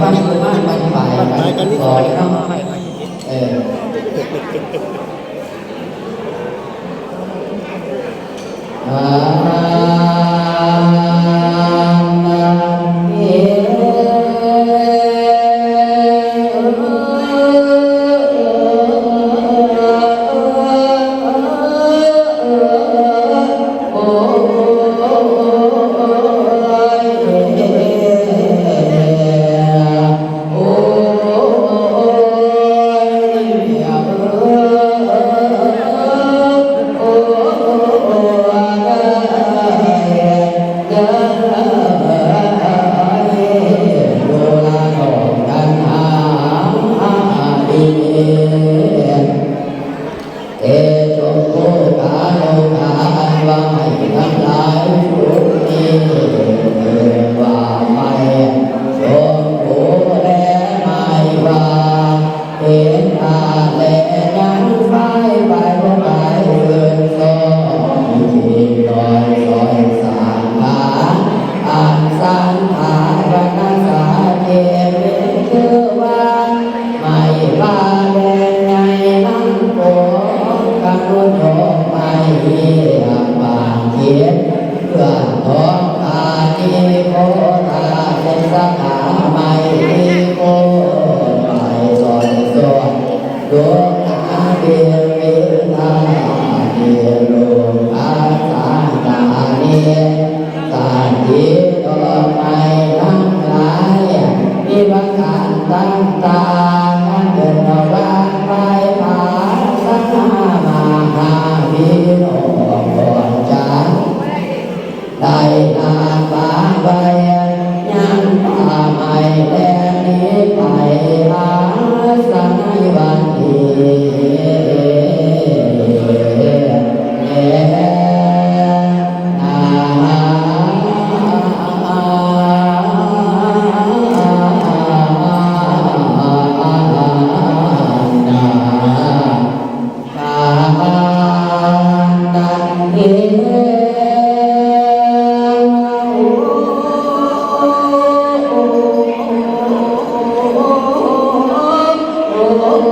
ฟัาไปยมากไปไปไปกันนี่ก่อเออ Oh.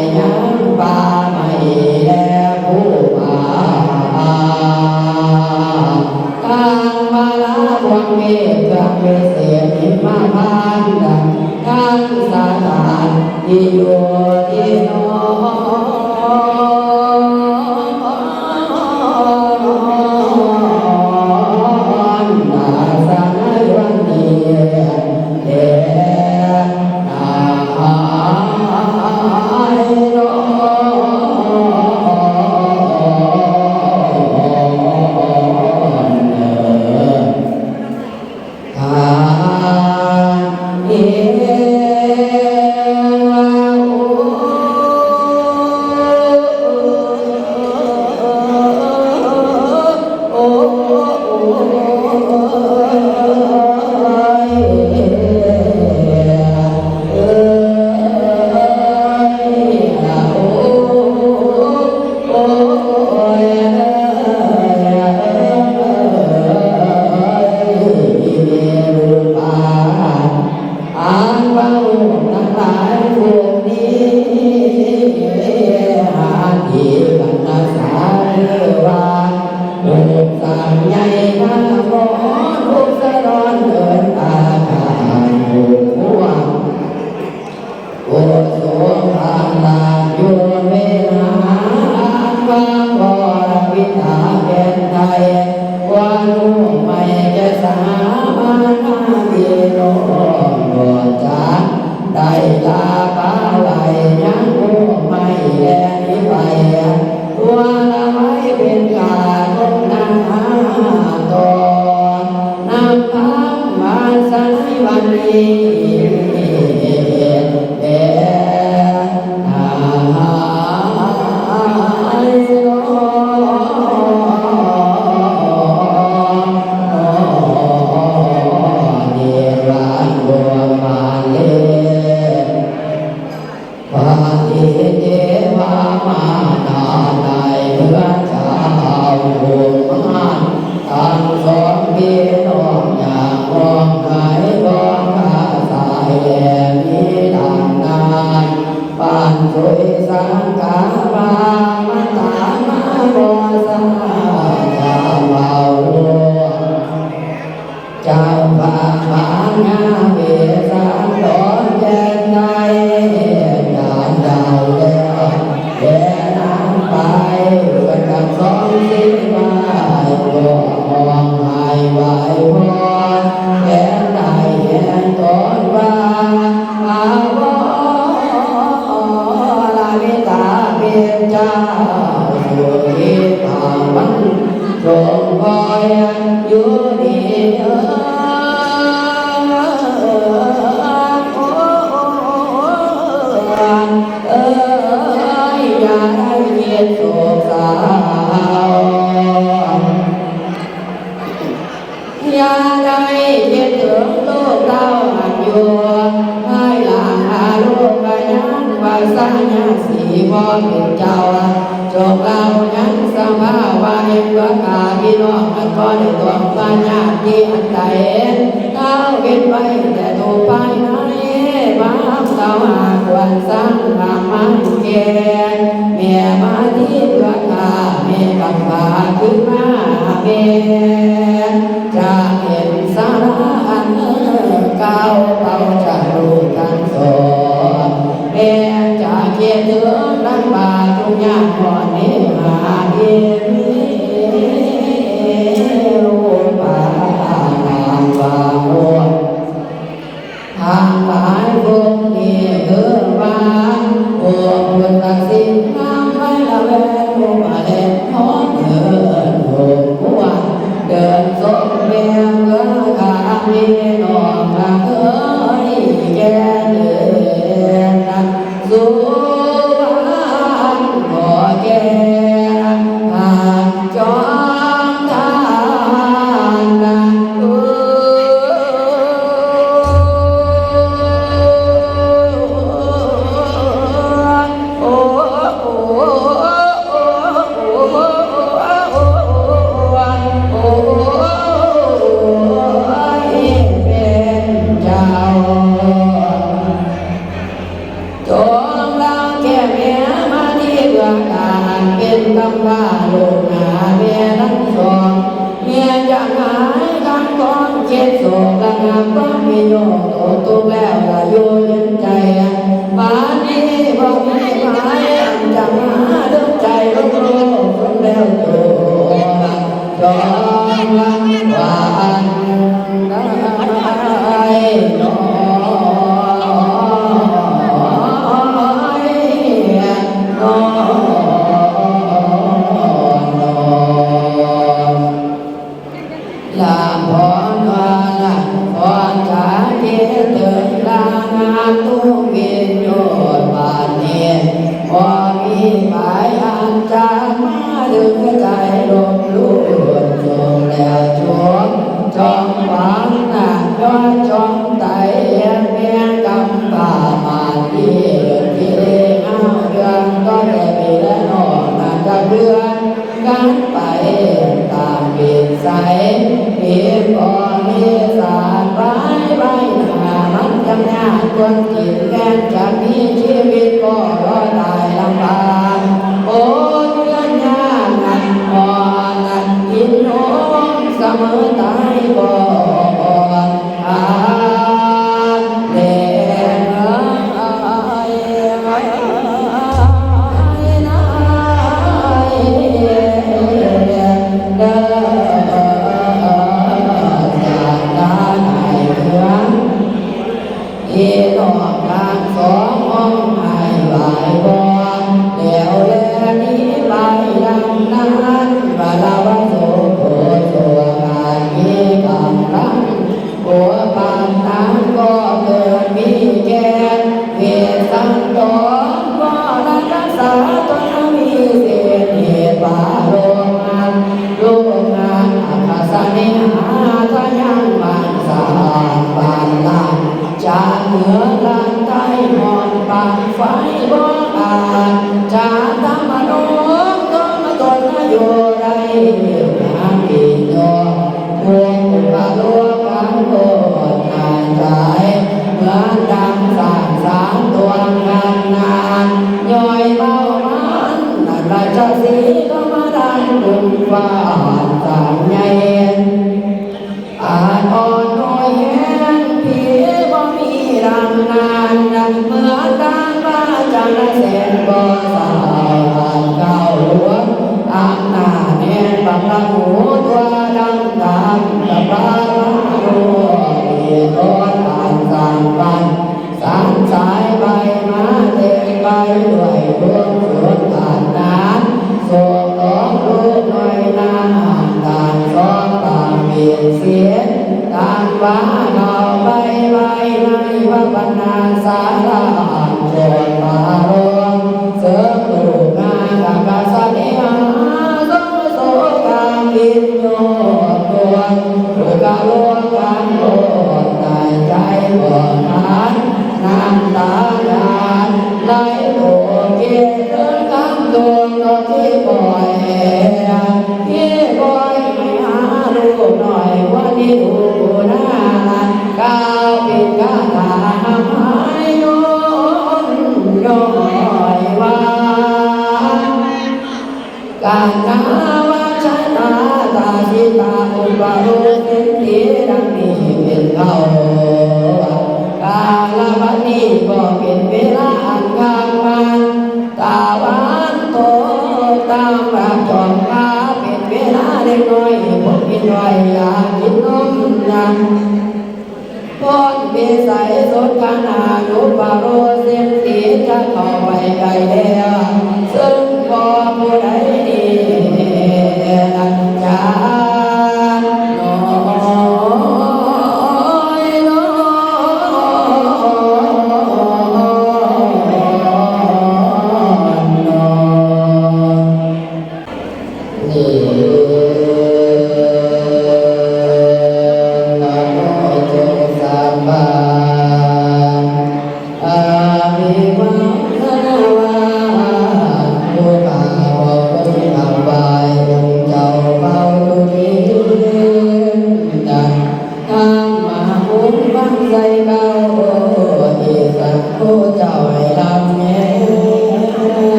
เมตตาเสนิมาพันดังทังสาตานยิโยเยอน สร้างธรรมะแก่ Amém. จะตามมาโนก็มาตนมโยได้มาปีโนพวงมาโลกันโลนานเมือนดังสามสตัวกันนานย่อยเบามันนั่นราชสีก็มาดันบุญฟ้าสามใหญ่อ่านอ่อนน้อยแห้งผีบ่มีรังนานางและบสายก้าหลวงอำนาจน่นบัะหัว ปนาโนุปโรสิทธิจะขอไว้ไกลแล้ว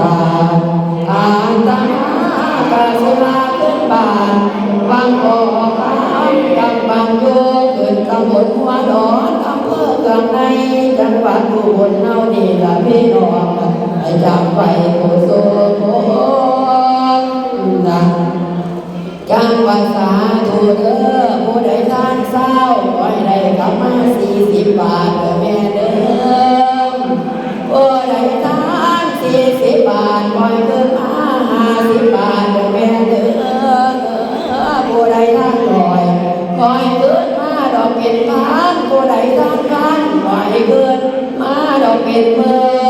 ตาอตาาสมาขึ้นบานบางโอคำกำบางโยเกิดตำบลหัวดอนอำเภอกลางในจังหวัดอุบลเนาดีละพี่น้องจำไปโคโซโคนะจังหวัดสาธุเด้อผู้ใดท่านเราไว้ได้กลับมาสี่สิบบาทเปอยเกินมาหาสิบบาทแม่เด้อผู้ใดทางลอยปล่อยเกินมาดอกเป็นพันผู้ใดทางพันปอยเกินมาดอกเป็นเมื่อ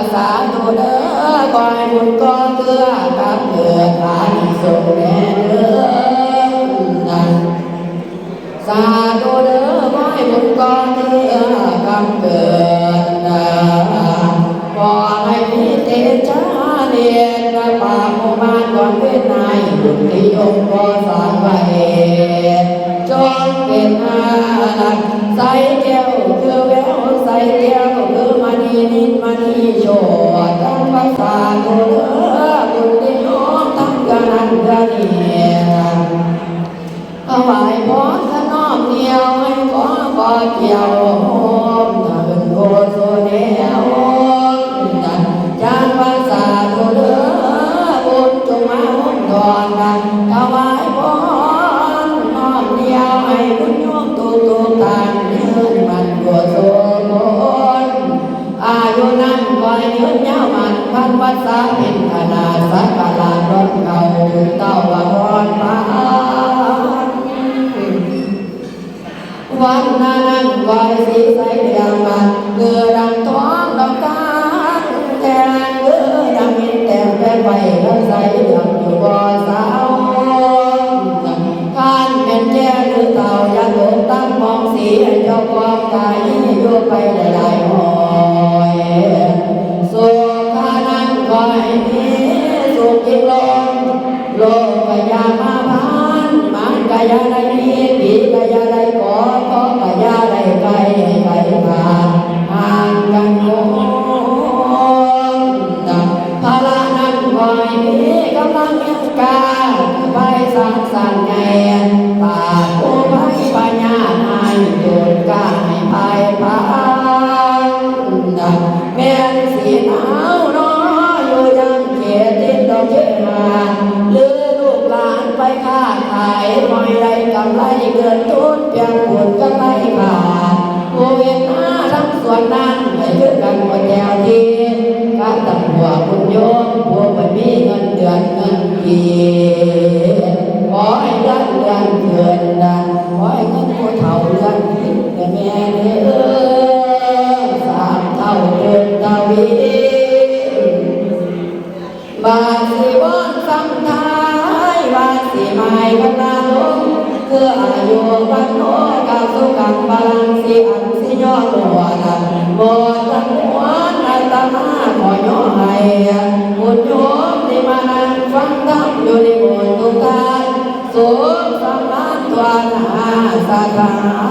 จังภาษาตัวเด้อคอยบุญก็เกื้อกับเกิดฐานิสงแน่เด้อนั่นสาธุเด้อคอยบุญก็เกื้อกับเกิดนะขอให้มีเตชะเดียนประปาโมบานก่อนเป็นายบุญที่ยงก็สางไว้จงเป็นอาลักใส่แก้วคือแววใส่แก้ว นินมณีโชตั้งภาษาตัวเลบุญที่น้องทั้งกนันกนีถวายพรสนอมเดียวให้ขอขอเกี่ยว วัดสาเป็นขนาสักกะลาดรถเก่าเต้าว่าร้อนมาวันนั้นวันสีใสเดียงมั โลกกยามาพานมันกยาได้มีปีกยาได้ขอขอกยาได้ไกลไกลผ่าห่างกันโน้ดังพารานั้นคอยมีกำลังยังกาไปสร้างสรรค์ไงปาผู้ไปปัญญาให้โดนกาให้ภายพานแม่สีหนาวน้อยอยู่ยังเขตติดดอกเชมาหรือลูกหลานไป ค้าขายไม่ได้กำไรเกินทุนเพียงผลก็ไม่ผ่านา